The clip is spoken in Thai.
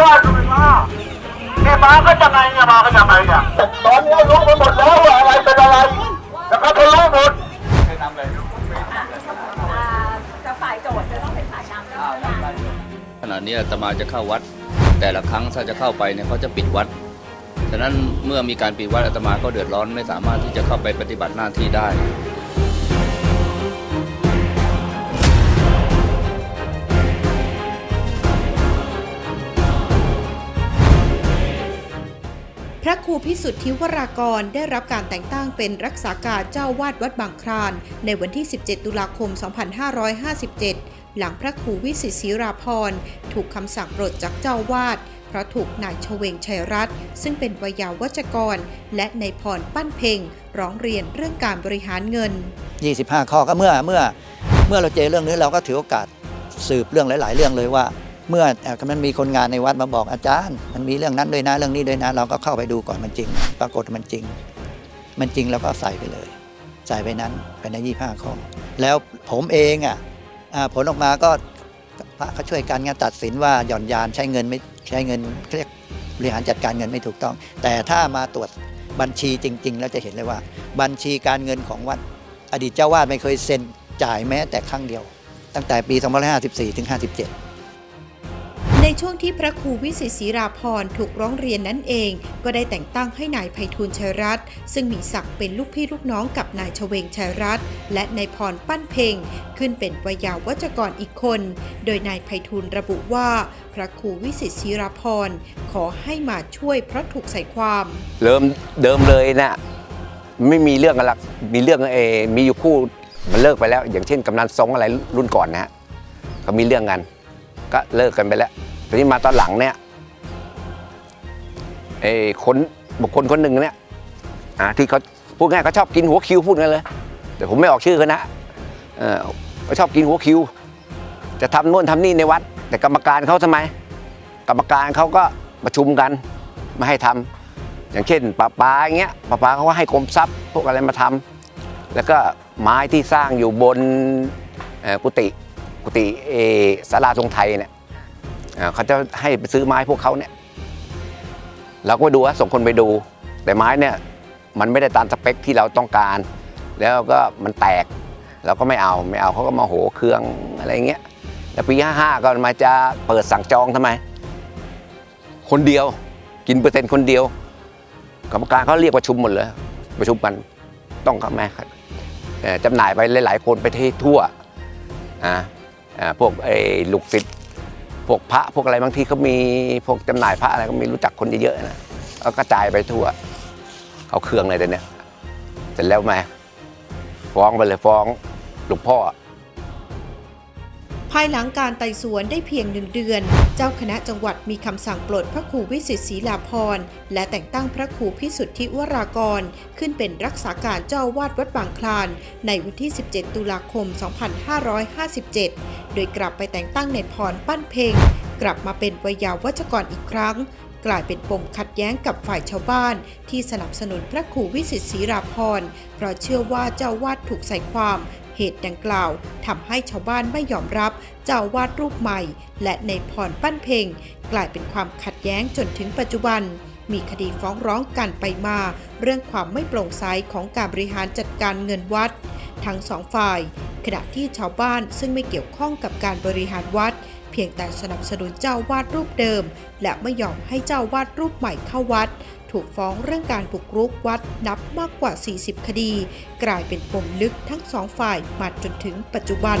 บ้านเลยมาเนี่ยมาก็จะไงเนี่ยมาก็จะไงเนี่ยแต่ตอนนี้รู้ไปหมดแล้วว่าอะไรเป็นอะไรนะครับเขารู้หมดอ่าจะฝ่ายโจทย์จะต้องเป็นฝ่ายนำใช่ไหมคะขณะนี้อาตมาจะเข้าวัด แต่ละครั้งถ้าจะเข้าไปเนี่ยเขาจะปิดวัดฉะนั้นเมื่อมีการปิดวัดอาตมาก็เดือดร้อนไม่สามารถที่จะเข้าไปปฏิบัติหน้าที่ได้ ระครูพิสุทธิวรากรได้รับการแต่งตั้งเป็นรักษาการเจ้าวาดวัดบางคลาน ในวันที่ 17 ตุลาคม 2557 หลังพระครูวิสิตศรีราพรถูกคำสั่งปลดจากเจ้าวาดเพราะถูกนายชเวงชัยรัตน์ซึ่งเป็นวยาวัจกร และนายพรปั้นเพ็งร้องเรียนเรื่องการบริหารเงิน 25 ข้อก็เมื่อเมื่อเมื่อเราเจอเรื่องนี้เราก็ถือโอกาสสืบเรื่องหลาย ๆ เรื่องเลยว่า เมื่อมันมีคนงานในวัดมาบอกอาจารย์ มันมีเรื่องนั้นด้วยนะเรื่องนี้ด้วยนะ เราก็เข้าไปดูก่อนมันจริง ปรากฏมันจริง มันจริงเราก็ใส่ไปเลย ใส่ไปนั้นไปใน25ข้อแล้วผมเองอะผลออกมาก็พระเขาช่วยกันงานตัดสินว่าหย่อนยานใช้เงินไม่ใช้เงินเรียกบริหารจัดการเงินไม่ถูกต้อง แต่ถ้ามาตรวจบัญชีจริง ๆ แล้วจะเห็นเลยว่า บัญชีการเงินของวัด อดีตเจ้าวาดไม่เคยเซ็นจ่ายแม้แต่ครั้งเดียว ตั้งแต่ปี 2554 ถึง 57 ในช่วงที่พระครูวิสิตศรีราพรถูกร้องเรียนนั้นเอง ก็ได้แต่งตั้งให้นายไพฑูรย์ชัยรัตน์ซึ่งมีศักดิ์เป็นลูกพี่ลูกน้องกับนายชเวงชัยรัตน์และนายพรปั้นเพ็งขึ้นเป็นวยาวัจกรอีกคน โดยนายไพฑูรย์ระบุว่า พระครูวิสิตศรีราพรขอให้มาช่วยเพราะถูกใส่ความ เริ่มเดิมเลยนะไม่มีเรื่องกันหรมีเรื่องเออมีอยู่คู่มันเลิกไปแล้ว อย่างเช่นกำนันทรงอะไรรุ่นก่อนนะฮะเขามีเรื่องกัน ก็เลิกกันไปแล้ว ทีนี้มาตอนหลังเนี่ยเออคนบุคคลคนหนึ่งเนี่ยอ่าที่เขาพูดง่ายเขาชอบกินหัวคิวพูดกันเลย แต่ผมไม่ออกชื่อเขานะเออเขาชอบกินหัวคิว จะทำโน่นทำนี่ในวัด แต่กรรมการเขาทำไม กรรมการเขาก็ประชุมกันไม่ให้ทำอย่างเช่นปลาปลาอย่างเงี้ยปลาปลาเขาก็ให้กรมทรัพย์พวกอะไรมาทำแล้วก็ไม้ที่สร้างอยู่บนกุฏิกุฏิเออศาลาทรงไทยเนี่ย เขาจะให้ไปซื้อไม้พวกเขาเนี่ยเราก็ดูว่าส่งคนไปดู แต่ไม้เนี่ยมันไม่ได้ตามสเปคที่เราต้องการ แล้วก็มันแตกเราก็ไม่เอาไม่เอาเขาก็มาโหเครื่องอะไรเงี้ยแล้วปี55ก็มาจะเปิดสั่งจองทำไม คนเดียวกินเปอร์เซ็นต์คนเดียวกรรมการเขาเรียกประชุมหมดเลย ประชุมกันต้องเข้ามาเอ่อจำหน่ายไปหลาย ๆ คนไปที่ทั่วอ่าพวกไอ้ลูกศิษย์ พวกพระพวกอะไรบางทีเขามีพวกจำหน่ายพระอะไรก็มีรู้จักคนเยอะๆนะก็กระจายไปทั่วเอาเครื่องอะไรแต่เนี่ยเสร็จแล้วมาฟ้องไปเลยฟ้องหลวงพ่อ ภายหลังการไต่สวนได้เพียงหนึ่งเดือน เจ้าคณะจังหวัดมีคำสั่งปลดพระครูวิสิตศรีลาพรและแต่งตั้งพระครูพิสุทธิวรากร ขึ้นเป็นรักษาการเจ้าวาดวัดบางคลาน ในวันที่ 17 ตุลาคม 2557 โดยกลับไปแต่งตั้งในพรปั้นเพ็งกลับมาเป็นวิยาวัจกรอีกครั้งกลายเป็นปมขัดแย้งกับฝ่ายชาวบ้าน ที่สนับสนุนพระครูวิสิตศรีราพรเพราะเชื่อว่าเจ้าวาดถูกใส่ความ เหตุดังกล่าวทำให้ชาวบ้านไม่ยอมรับเจ้าวาดรูปใหม่ และในพรปั้นเพ็งกลายเป็นความขัดแย้งจนถึงปัจจุบัน มีคดีฟ้องร้องกันไปมา เรื่องความไม่โปร่งใสของการบริหารจัดการเงินวัด ทั้งสองฝ่าย ขณะที่ชาวบ้านซึ่งไม่เกี่ยวข้องกับการบริหารวัดเพียงแต่สนับสนุนเจ้าวาดรูปเดิม และไม่ยอมให้เจ้าวาดรูปใหม่เข้าวัด ถูกฟ้องเรื่องการบุกรุกวัดนับมากกว่า 40 คดี กลายเป็นปมลึกทั้งสองฝ่ายมาจนถึงปัจจุบัน